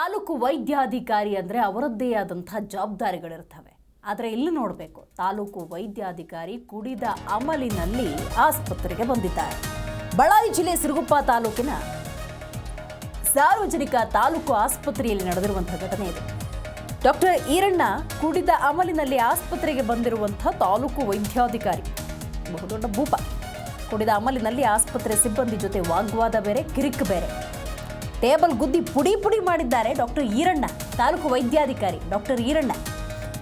ತಾಲೂಕು ವೈದ್ಯಾಧಿಕಾರಿ ಅಂದರೆ ಅವರದ್ದೇ ಆದಂಥ ಜವಾಬ್ದಾರಿಗಳಿರ್ತವೆ. ಆದರೆ ಇಲ್ಲಿ ನೋಡಬೇಕು, ತಾಲೂಕು ವೈದ್ಯಾಧಿಕಾರಿ ಕುಡಿದ ಅಮಲಿನಲ್ಲಿ ಆಸ್ಪತ್ರೆಗೆ ಬಂದಿದ್ದಾರೆ. ಬಳ್ಳಾರಿ ಜಿಲ್ಲೆ ಸಿರುಗುಪ್ಪ ತಾಲೂಕಿನ ಸಾರ್ವಜನಿಕ ತಾಲೂಕು ಆಸ್ಪತ್ರೆಯಲ್ಲಿ ನಡೆದಿರುವಂಥ ಘಟನೆ ಇದೆ. ಡಾಕ್ಟರ್ ಈರಣ್ಣ ಕುಡಿದ ಅಮಲಿನಲ್ಲಿ ಆಸ್ಪತ್ರೆಗೆ ಬಂದಿರುವಂಥ ತಾಲೂಕು ವೈದ್ಯಾಧಿಕಾರಿ, ಬಹುದೊಡ್ಡ ಭೂಪ, ಕುಡಿದ ಅಮಲಿನಲ್ಲಿ ಆಸ್ಪತ್ರೆ ಸಿಬ್ಬಂದಿ ಜೊತೆ ವಾಗ್ವಾದ ಬೇರೆ, ಕಿರಿಕ್ ಬೇರೆ. ಟೇಬಲ್ ಗುದ್ದಿ ಪುಡಿ ಪುಡಿ ಮಾಡಿದ್ದಾರೆ ಡಾಕ್ಟರ್ ಈರಣ್ಣ, ತಾಲೂಕು ವೈದ್ಯಾಧಿಕಾರಿ ಡಾಕ್ಟರ್ ಈರಣ್ಣ.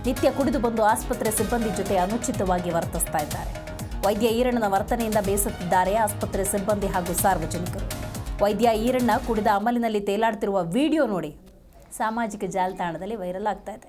ನಿತ್ಯ ಕುಡಿದು ಬಂದು ಆಸ್ಪತ್ರೆ ಸಿಬ್ಬಂದಿ ಜೊತೆ ಅನುಚಿತವಾಗಿ ವರ್ತಿಸ್ತಾ ಇದ್ದಾರೆ. ವೈದ್ಯ ಈರಣ್ಣನ ವರ್ತನೆಯಿಂದ ಬೇಸತ್ತಿದ್ದಾರೆ ಆಸ್ಪತ್ರೆ ಸಿಬ್ಬಂದಿ ಹಾಗೂ ಸಾರ್ವಜನಿಕರು. ವೈದ್ಯ ಈರಣ್ಣ ಕುಡಿದ ಅಮಲಿನಲ್ಲಿ ತೇಲಾಡ್ತಿರುವ ವಿಡಿಯೋ ನೋಡಿ. ಸಾಮಾಜಿಕ ಜಾಲತಾಣದಲ್ಲಿ ವೈರಲ್ ಆಗ್ತಾ ಇದೆ.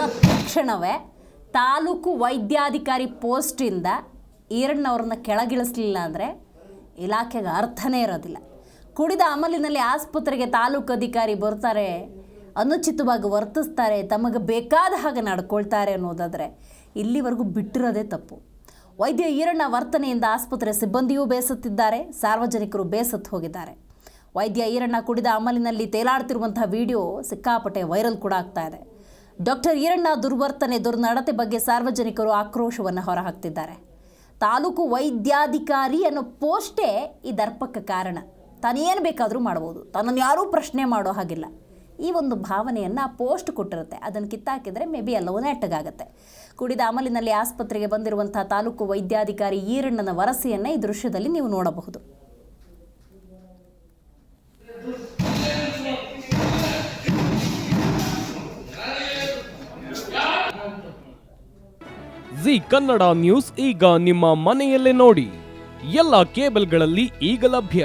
ತಕ್ಷಣವೇ ತಾಲೂಕು ವೈದ್ಯಾಧಿಕಾರಿ ಪೋಸ್ಟಿಂದ ಈರಣ್ಣವ್ರನ್ನ ಕೆಳಗಿಳಿಸ್ಲಿಲ್ಲ ಅಂದರೆ ಇಲಾಖೆಗೆ ಅರ್ಥನೇ ಇರೋದಿಲ್ಲ. ಕುಡಿದ ಅಮಲಿನಲ್ಲಿ ಆಸ್ಪತ್ರೆಗೆ ತಾಲೂಕು ಅಧಿಕಾರಿ ಬರ್ತಾರೆ, ಅನುಚಿತವಾಗಿ ವರ್ತಿಸ್ತಾರೆ, ತಮಗೆ ಬೇಕಾದ ಹಾಗೆ ನಡ್ಕೊಳ್ತಾರೆ ಅನ್ನೋದಾದರೆ ಇಲ್ಲಿವರೆಗೂ ಬಿಟ್ಟಿರೋದೇ ತಪ್ಪು. ವೈದ್ಯ ಈರಣ್ಣ ವರ್ತನೆಯಿಂದ ಆಸ್ಪತ್ರೆ ಸಿಬ್ಬಂದಿಯೂ ಬೇಸತ್ತಿದ್ದಾರೆ, ಸಾರ್ವಜನಿಕರು ಬೇಸತ್ತು ಹೋಗಿದ್ದಾರೆ. ವೈದ್ಯ ಈರಣ್ಣ ಕುಡಿದ ಅಮಲಿನಲ್ಲಿ ತೇಲಾಡ್ತಿರುವಂತಹ ವಿಡಿಯೋ ಸಿಕ್ಕಾಪಟ್ಟೆ ವೈರಲ್ ಕೂಡ ಆಗ್ತಾ ಇದೆ. ಡಾಕ್ಟರ್ ಈರಣ್ಣ ದುರ್ವರ್ತನೆ ದುರ್ನಡತೆ ಬಗ್ಗೆ ಸಾರ್ವಜನಿಕರು ಆಕ್ರೋಶವನ್ನು ಹೊರಹಾಕ್ತಿದ್ದಾರೆ. ತಾಲೂಕು ವೈದ್ಯಾಧಿಕಾರಿ ಅನ್ನೋ ಪೋಸ್ಟೇ ಈ ದರ್ಪಕ್ಕೆ ಕಾರಣ. ತಾನೇನು ಬೇಕಾದರೂ ಮಾಡ್ಬೋದು. ತನ್ನನ್ನು ಯಾರೂ ಪ್ರಶ್ನೆ ಮಾಡೋ ಹಾಗಿಲ್ಲ. ಈ ಒಂದು ಭಾವನೆಯನ್ನು ಪೋಸ್ಟ್ ಕೊಟ್ಟಿರುತ್ತೆ. ಅದನ್ನು ಕಿತ್ತಾಕಿದರೆ ಮೇ ಬಿ ಎಲ್ಲವೂ ನೆಟ್ಟಗಾಗುತ್ತೆ ಕುಡಿದ ಅಮಲಿನಲ್ಲಿ ಆಸ್ಪತ್ರೆಗೆ ಬಂದಿರುವಂಥ ತಾಲೂಕು ವೈದ್ಯಾಧಿಕಾರಿ ಈರಣ್ಣನ ವರಸೆಯನ್ನು ಈ ದೃಶ್ಯದಲ್ಲಿ ನೀವು ನೋಡಬಹುದು. ಜಿ ಕನ್ನಡ ನ್ಯೂಸ್ ಈಗ ನಿಮ್ಮ ಮನೆಯಲ್ಲೇ ನೋಡಿ. ಎಲ್ಲ ಕೇಬಲ್ಗಳಲ್ಲಿ ಈಗ ಲಭ್ಯ.